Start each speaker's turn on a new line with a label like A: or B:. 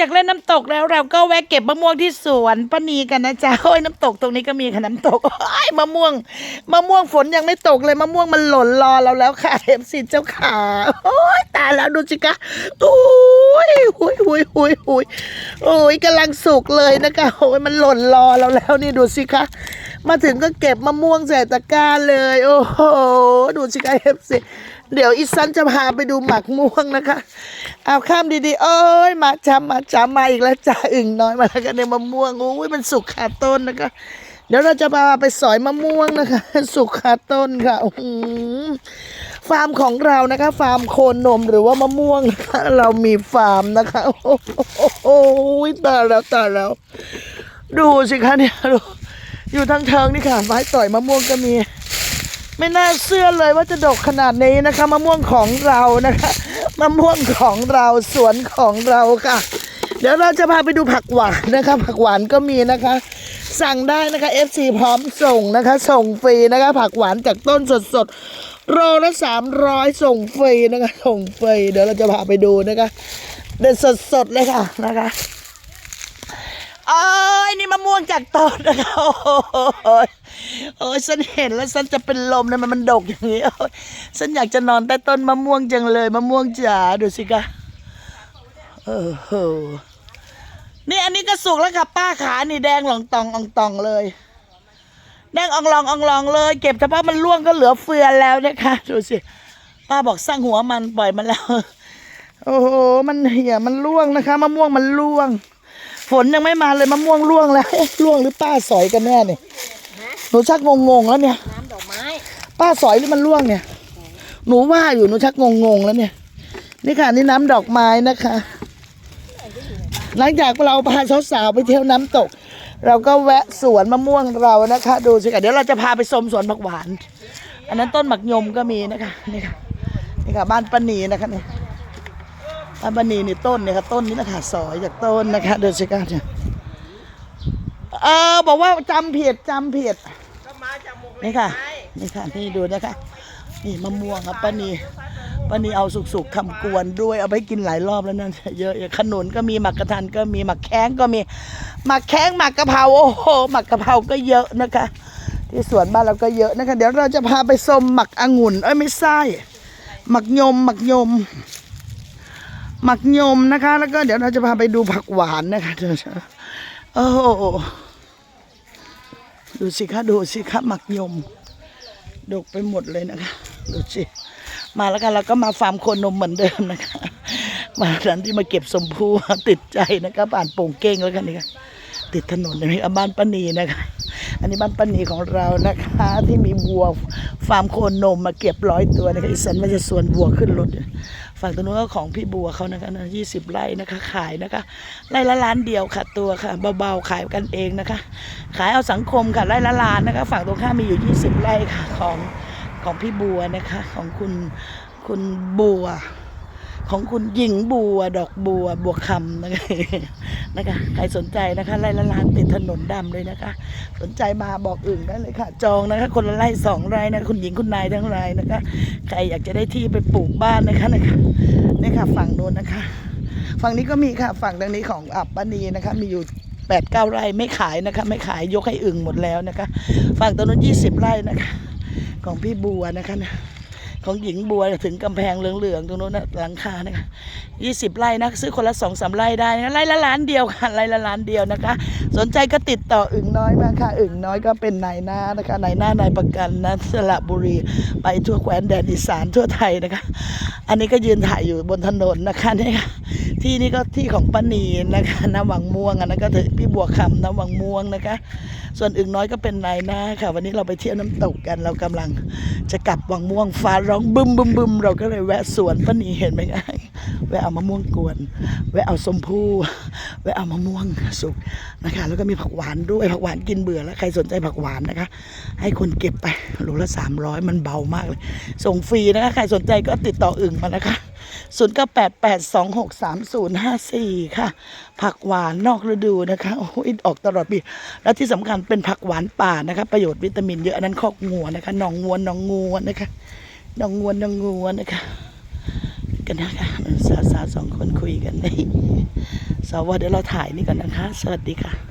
A: จากเล่นน้ำตกแล้วเราก็แวะเก็บมะม่วงที่สวนป้านีกันนะจ๊ะโอ้ยน้ำตกตรงนี้ก็มีค่ะน้ำตกโอ้ยมะม่วงมะม่วงฝนยังไม่ตกเลยมะม่วงมันหล่นรอเราแล้วค่ะเทมสิเจ้าขาโอ้ยตายแล้วดูสิคะโอ้ยหุยหุยหุยหุยโอ้ยกำลังสุกเลยนะคะโอ้ยมันหล่นรอเราแล้วนี่ดูสิคะมาถึงก็เก็บมะม่วงใส่ตะกร้าเลย โอ้โหดูสิคะเทมสิ เดี๋ยวอีสันจะพาไปดูหมักม่วงนะคะ เอาข้ามดีๆ เอ้ยมาจำมาจำมาอีกแล้วจ้าอึ่งน้อยมาแล้วกันในมะม่วงอุ้ยมันสุกขาต้นนะคะ เดี๋ยวเราจะพาไปสอยมะม่วงนะคะ สุกขาต้นค่ะฟาร์มของเรานะคะ ฟาร์มโคนนมหรือว่ามะม่วงนะคะเรามีฟาร์มนะคะโอ้โหตายแล้วตายแล้ว ดูสิคะเนี่ยดูอยู่ทางเทิงนี่ค่ะไม้ต่อยมะม่วงก็มี ไม่น่าเชื่อเลยว่าจะดกขนาดนี้นะคะมะม่วงของเรานะคะมะม่วงของเราสวนของเราค่ะ เดี๋ยวเราจะพาไปดูผักหวานนะคะ ผักหวานก็มีนะคะ สั่งได้นะคะ FC พร้อมส่งนะคะ ส่งฟรีนะคะ ผักหวานจากต้นสดๆโลละสามร้อยส่งฟรีนะคะส่งฟรีเดี๋ยวเราจะพาไปดูนะคะเด็ดสดๆเลยค่ะนะคะ โอ้ยนี่มะม่วงจากต้นนะคะโอ้ยโอ้ยฉันเห็นแล้วฉันจะเป็นลมนะมันมันดกอย่างนี้โอ้ยฉันอยากจะนอนใต้ต้นมะม่วงจังเลยมะม่วงจ๋าดูสิคะเออโหนี่อันนี้ก็สุกแล้วค่ะป้าขานี่แดงหลองตองอองตองเลยแดงอองลองอองลองเลย เก็บเฉพาะมันร่วงก็เหลือเฟือแล้วนะคะดูสิป้าบอกสร้างหัวมันปล่อยมันแล้ว โอ้โหมันเหี่ยมันร่วงนะคะมะม่วงมันร่วง ฝนยังไม่มาเลยมะม่วงร่วงแล้วเอ๊ะร่วงหรือป้าสอยกันแน่เนี่ยหนูชักงงๆแล้วเนี่ย
B: น้ำดอกไม้
A: ป้าสอยหรือมันร่วงเนี่ย หนูว่าอยู่หนูชักงงๆแล้วเนี่ย นี่ค่ะนี่น้ำดอกไม้นะคะ หลังจากเราพาสาวๆไปเที่ยวน้ำตก เราก็แวะสวนมะม่วงเรานะคะ ดูสิค่ะเดี๋ยวเราจะพาไปชมสวนผักหวาน อันนั้นต้นหมักยมก็มีนะคะนี่ค่ะนี่ค่ะบ้านป้านีนะคะเนี่ย บ้านป้านีนี่ต้นเนี่ยค่ะต้นนี้นะคะสอยจากต้นนะคะเดินสิค่ะเนี่ยเออบอกว่าจำผิดจำผิด
B: ก็มาจากหมกเหล็
A: นี่
B: ก
A: ค่ะ
B: ไง
A: นี่ค่ะนี่ดูนะคะ นี่มะม่วงครับป้านีป้านีเอาสุกๆทำกวนด้วยเอาไปกินหลายรอบแล้วนั่น เยอะขนุนก็มีหมักกระทันก็มีหมักแข้งก็มีหมักแข้งหมักกะเพราโอ้โหหมักกะเพราก็เยอะนะคะ ที่สวนบ้านเราก็เยอะนะคะ เดี๋ยวเราจะพาไปชมหมักองุ่นเอ้ยไม่ใช่หมักยมหมักยม หมักยมนะคะ แล้วก็เดี๋ยวเราจะพาไปดูผักหวานนะคะเดี๋ยวโอ้โหดูสิคะดูสิคะหมักยม ดกไปหมดเลยนะคะ ดูสิมาแล้วกันเราก็มาฟาร์มโคนมเหมือนเดิมนะคะ มาดันที่มาเก็บสมพูติดใจนะคะบ้านโป่งเก้งแล้วกันนี่ค่ะติดถนนนี่ค่ะบ้านป้านีนะคะ อันนี้บ้านป้านีของเรานะคะ ที่มีวัวฟาร์มโคนมมาเก็บร้อยตัวนะคะอีสันมันจะส่วนวัวขึ้นรถฝั่งตรงนู้นก็ของพี่บัวเขานะคะยี่สิบไร่นะคะ ขายนะคะไร่ละล้านเดียวค่ะตัวค่ะเบาๆขายกันเองนะคะ ขายเอาสังคมค่ะไร่ละล้านนะคะ ฝั่งตรงข้ามมีอยู่20ไร่ค่ะของของพี่บัวนะคะ ของคุณคุณบัว ของคุณหญิงบัวดอกบัวบัวคำนะคะนะคะใครสนใจนะคะไร่ละลานติดถนนดำเลยนะคะ สนใจมาบอกอื่นได้เลยค่ะ จองนะคะ คนละไร่สองไร่นะคุณหญิงคุณนายทั้งรายนะคะ ใครอยากจะได้ที่ไปปลูกบ้านนะคะนะคะนี่ค่ะฝั่งโน้นนะคะ ฝั่งนี้ก็มีค่ะฝั่งทางนี้ของอับปานีนะคะ มีอยู่แปดเก้าไร่ไม่ขายนะคะ ไม่ขายยกให้อึ่งหมดแล้วนะคะ ฝั่งตรงนู้นยี่สิบไร่นะคะ ของพี่บัวนะคะนะ ของหญิงบัวถึงกำแพงเหลืองๆตรงนู้นนะหลังคานะคะยี่สิบไร่นะซื้อคนละสองสามไร่ได้นะไร่ละล้านเดียวค่ะไร่ละล้านเดียวนะคะ สนใจก็ติดต่ออึ่งน้อยมาค่ะอึ่งน้อยก็เป็นนายหน้านะคะนายหน้านายประกันนะสระบุรีไปทั่วแคว้นแดนอีสานทั่วไทยนะคะ อันนี้ก็ยืนถ่ายอยู่บนถนนนะคะนี่ค่ะ ที่นี่ก็ที่ของป้านีนะคะน้ำวังม่วงอันนั้นก็ถือพี่บัวคำน้ำวังม่วงนะคะ ส่วนอึ่งน้อยก็เป็นนายหน้าค่ะ วันนี้เราไปเที่ยวน้ำตกกันเรากำลังจะกลับวังม่วงฟ้าร้องบึมบึมบึมเราก็เลยแวะสวนป้านีเห็นไหมคะแวะเอามะม่วงกวน แวะเอาสมพู่แวะเอามะม่วงสุกนะคะ แล้วก็มีผักหวานด้วยผักหวานกินเบื่อแล้วใครสนใจผักหวานนะคะ ให้คนเก็บไปโลละสามร้อยมันเบามากเลย ส่งฟรีนะคะใครสนใจก็ติดต่ออึ่งมานะคะ0 9 8 8 2 6 3 0 5 4 ค่ะ ผักหวานนอกฤดูนะคะโอ้ยออกตลอดปี และที่สำคัญเป็นผักหวานป่านะคะ ประโยชน์วิตามินเยอะอันนั้นคอกงัวนะคะหนองงวนหนองงวนนะคะหนองงวนหนองงวนนะคะกันนะคะสาวสาวๆสองคนคุยกันนี่สวเดี๋ยวเราถ่ายนี่ก่อนนะคะ สวัสดีค่ะ